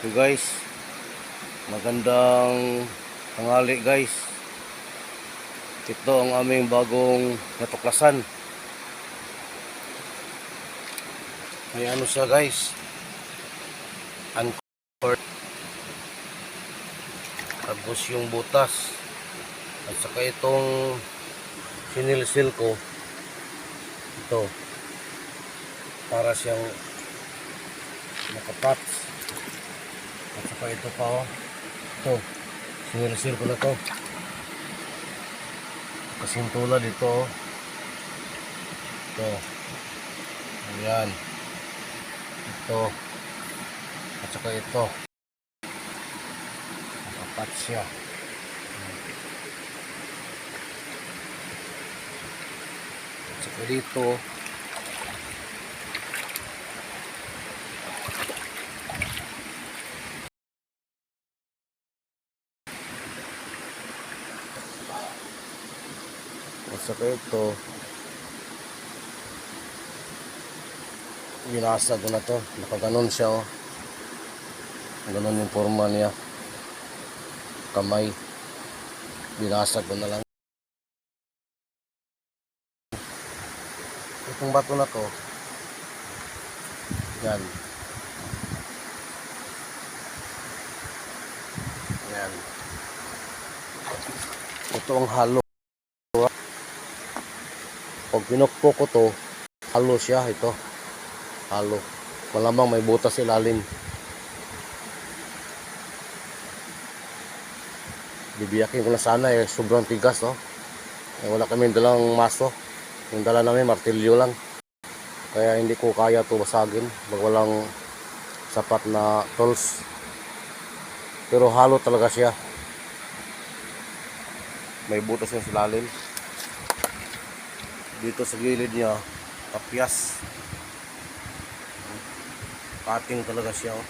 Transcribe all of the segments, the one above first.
Okay guys, magandang tanghali guys. Ito ang aming bagong natuklasan. May ano siya guys. Uncovered. Tapos yung butas. At saka itong sinilsil ko. Ito. Para siyang nakapats. At saka ito pa oh. Ito. Sinilsil ko na to. Kasintula dito oh. Ito. Ayan. Ito. At saka ito. Nakapats siya. At saka dito. At saka ito. Binasag ko na to. Nakaganon siya oh. Ganon yung forma niya. Kamay. Binasag ko na lang. Itong bato na to. Yan. Yan. Ito ang halo. Pag pinukpok ko to, halo siya ito. Halo. Malamang may butas ilalim. Bibiyakin ko na sana eh, sobrang tigas oh. Eh, wala kami dalang maso. Yung dala namin martilyo lang. Kaya hindi ko kaya to basagin. Pag walang sapat na tools. Pero halo talaga siya. May butas yung silalim. Dito sa gilid niya, kapyas. Cutting talaga siya. Oh.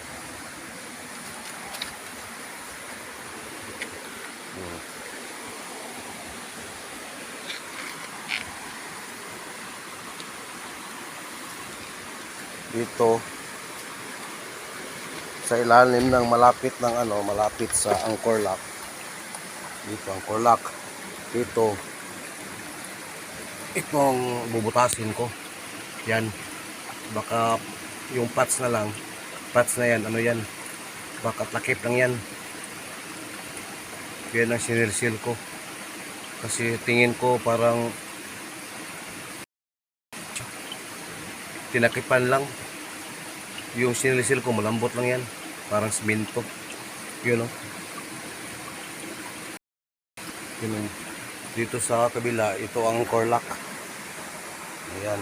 Dito sa ilalim ng malapit ng ano, malapit sa anchor lock. Dito anchor lock. Dito itong bubutasin ko. Yan. Baka yung parts na lang. Parts na yan. Ano yan? Baka takip lang yan. Yan ang sinilsil ko. Kasi tingin ko parang tinakipan lang. Yung sinilsil ko malambot lang yan. Parang simento. Yun o. Yun o. Dito sa kabila, ito ang core lock. Ayan.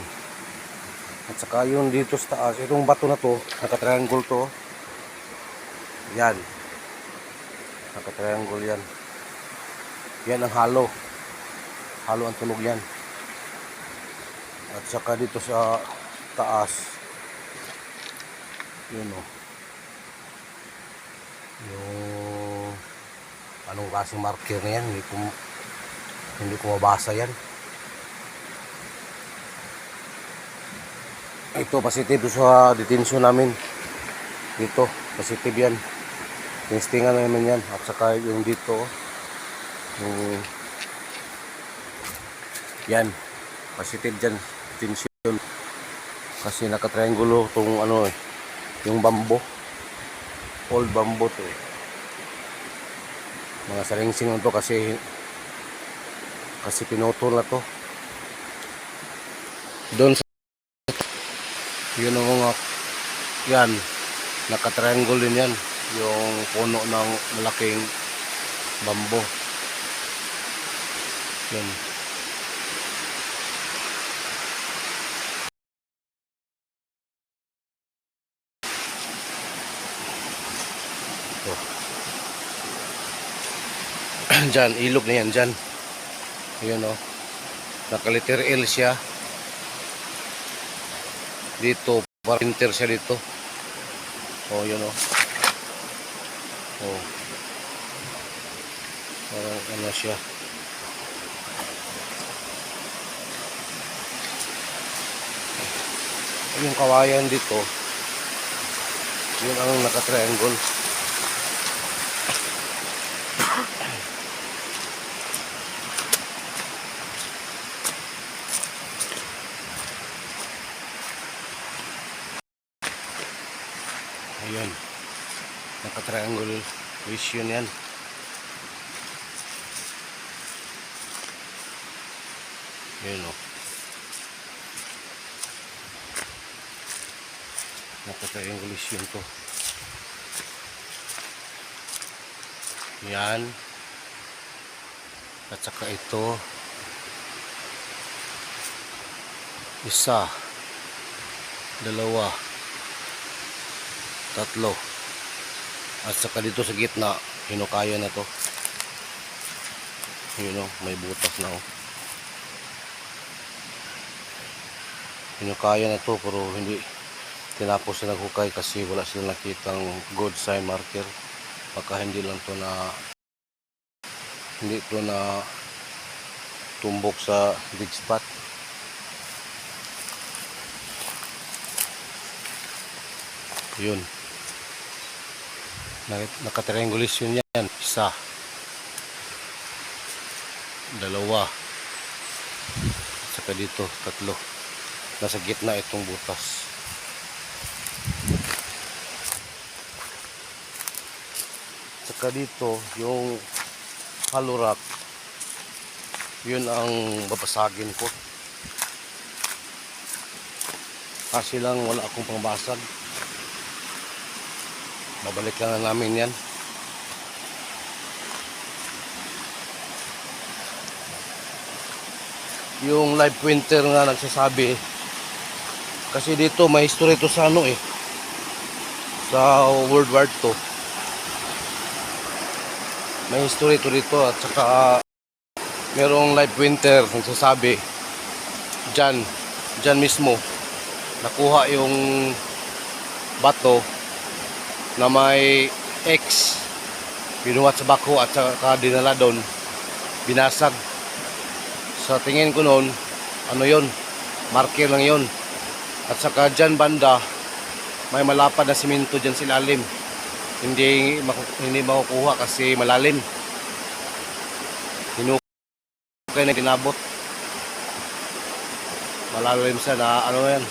At saka yung dito sa taas, itong bato na to, naka-triangle to. Yan. Naka-triangle yan. Yan ang halo. Halo ang tunog yan. At saka dito sa taas, yun o. Yung anong klaseng marker na yan, hindi ko mabasa yan. Ito, positive sa detention namin. Dito, positive yan. Tinistingan namin yan. At saka yung dito, yung yan, positive dyan, detention. Kasi nakatriangulo itong ano eh, yung bambo. Old bambo to eh. Mga saringsing to kasi kasi pinutol na to doon sa yun ang mga yan. Nakatriangle din yan. Yung puno ng malaking bambo yan. Ito dyan ilog na yan dyan Ayan o. Nakaliter L siya. Dito, parinter siya dito. O, yun o. O. Parang ano siya. Yung kawayan dito, Yun ang naka-triangle. Ayun. Naka-triangle vision yan. Yun o. Naka-triangle vision to. Yan. At saka ito. Isa. Dalawa. Tatlo. At saka dito sa gitna, hinukaya na to. Yun o, may butas na o. Hinukaya na to pero hindi tinapos na naghukay kasi wala silang nakitang good sign marker. Baka hindi lang to na hindi to na tumbok sa dig spot. Yun. Nak- Nakatriangulisyon yan. Isa. Dalawa. Saka dito, tatlo. Nasa gitna itong butas. Saka dito, yung hollow rock, yun ang babasagin ko. Kasi lang wala akong pangbasag. Babalik na namin yan. Yung live printer nga nagsasabi, kasi dito may history to sa ano eh, sa World War II. May history to dito at saka merong live printer nagsasabi, dyan, dyan mismo, nakuha yung bato na may X. Binuhat sa bako at saka dinala doon binasag. Sa tingin ko noon ano yon marker lang yon at saka dyan banda may malapad na simento dyan sa ilalim. Hindi hindi makukuha kasi malalim. Hinukay na kinabot. Malalim siya na ano yan?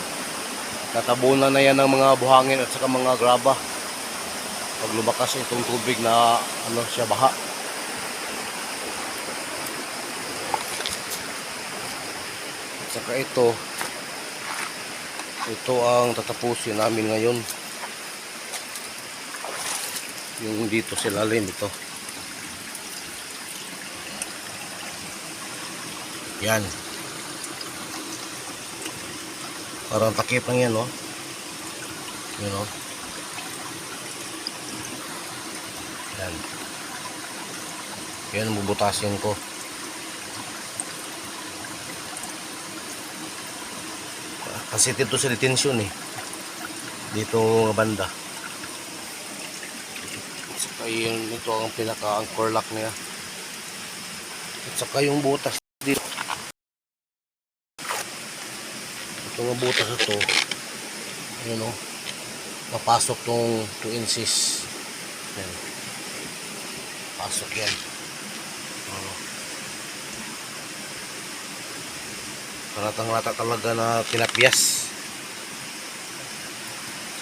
Natabunan na yan ng mga buhangin at saka mga graba pag lumakas itong tubig na ano siya baha. At saka ito ito ang tatapusin namin ngayon. Yung dito sa lalim ito. Yan. Parang takip lang yan no yun no yan. Yan bubutasin ko. Kasi dito sa detention eh. Dito nga banda. Saka yun ito ang pinaka anchor lock niya. At saka yung butas dito. Ito nga butas na to yun o papasok tong 2 inches. Yan pasok yan. Oh. paratang lata talaga na pinapyas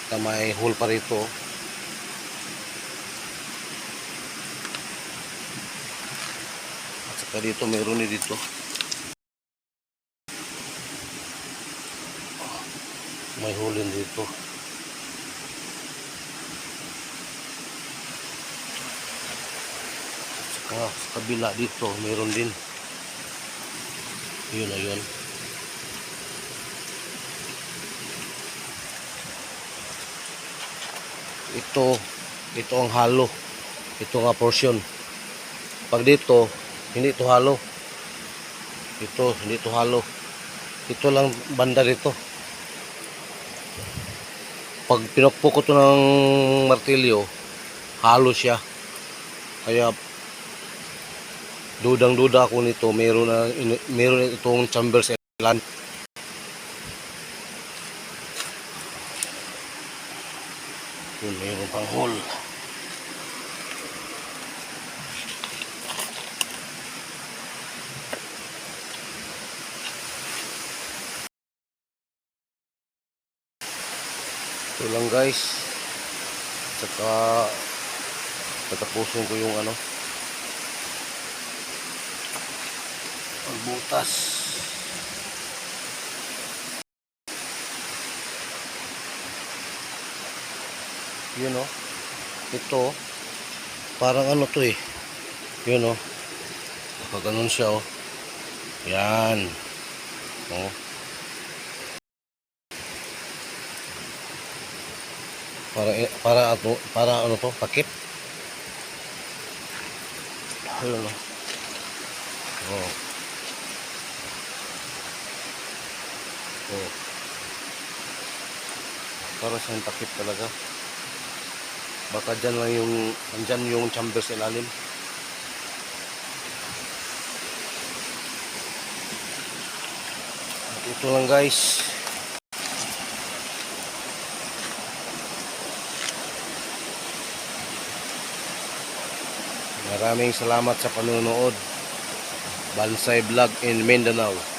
saka may hole pa rito at saka dito mayroon din dito. May hole din dito saka sa kabila dito mayroon din. Yun na yun ito ito ang halo. Ito nga portion. Pag dito hindi ito halo. Ito hindi ito halo. Ito lang banda dito. Pag pinakpo ko to ng martilyo halo siya. Kaya dudang duda ako nito meron na meron itong chamber sa ilan Yun, mayroon pang hole. Ito lang guys. Saka tatapusin ko yung ano. Butas. Yun oh. Ito. Parang ano to eh. Yun oh. Pag ganun siya oh. Yan. Oh. Para para ano para ano to takip. Ayun oh. Oh. Oh. Para siyang takip talaga. Baka dyan lang yung andyan yung chamber sa ilalim. At ito lang guys. Maraming salamat sa panonood. Bansay Vlog in Mindanao.